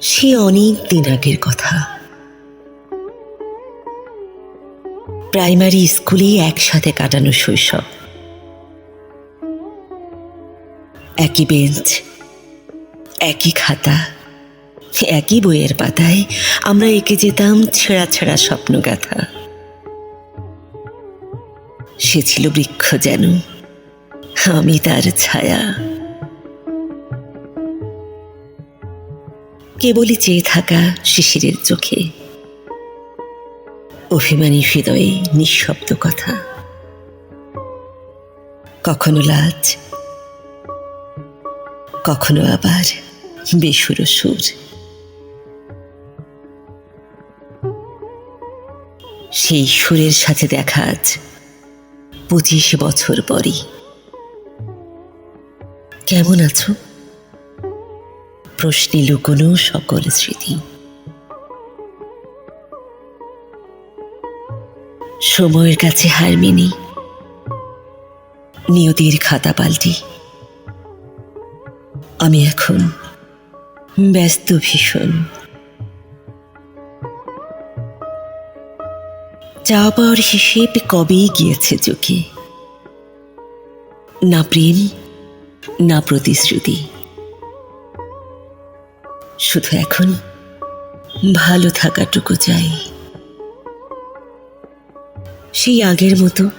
সে অনেক দিন আগের কথা। প্রাইমারি স্কুলে একসাথে কাটানো শৈশব। একই বেঞ্চ, একই খাতা, একই বইয়ের পাতায় আমরা এঁকে যেতাম ছেঁড়া ছেঁড়া স্বপ্নগাথা। সে ছিল বৃক্ষ যেন, আমি তার ছায়া। কেবলই চেয়ে থাকা শিশিরের চোখে। অভিমানী হৃদয়ে নিঃশব্দ কথা। কখনো লাজ, কখনো আবার বেসুর সুর। সেই সুরের সাথে দেখা আজ পঁচিশ বছর পরই। কেমন আছো? প্রশ্নে লুকোনো সকল স্মৃতি। সময়ের কাছে হার মেনি। নিয়তির খাতা পাল্টি। আমি এখন ব্যস্ত ভীষণ। চাওয়া পাওয়ার হিসেব কবেই গিয়েছে চোখে? না প্রেম, না প্রতিশ্রুতি। শুধু এখন ভালো থাকাটুকু চাই। সেই আগের মতো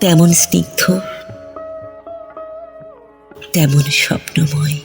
তেমন স্নিগ্ধ তেমন স্বপ্নময়।